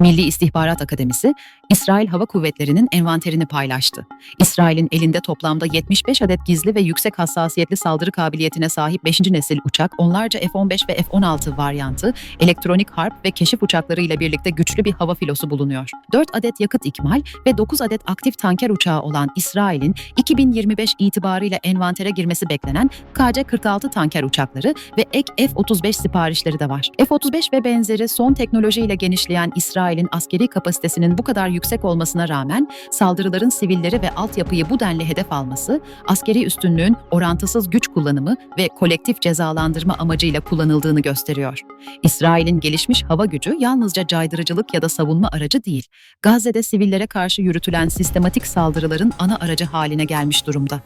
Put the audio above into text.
Milli İstihbarat Akademisi, İsrail Hava Kuvvetleri'nin envanterini paylaştı. İsrail'in elinde toplamda 75 adet gizli ve yüksek hassasiyetli saldırı kabiliyetine sahip 5. nesil uçak, onlarca F-15 ve F-16 varyantı, elektronik harp ve keşif uçakları ile birlikte güçlü bir hava filosu bulunuyor. 4 adet yakıt ikmal ve 9 adet aktif tanker uçağı olan İsrail'in 2025 itibarıyla envantere girmesi beklenen KC-46 tanker uçakları ve ek F-35 siparişleri de var. F-35 ve benzeri son teknolojiyle genişleyen İsrail'in askeri kapasitesinin bu kadar yüksek olmasına rağmen saldırıların sivilleri ve altyapıyı bu denli hedef alması, askeri üstünlüğün orantısız güç kullanımı ve kolektif cezalandırma amacıyla kullanıldığını gösteriyor. İsrail'in gelişmiş hava gücü yalnızca caydırıcılık ya da savunma aracı değil, Gazze'de sivillere karşı yürütülen sistematik saldırıların ana aracı haline gelmiş durumda.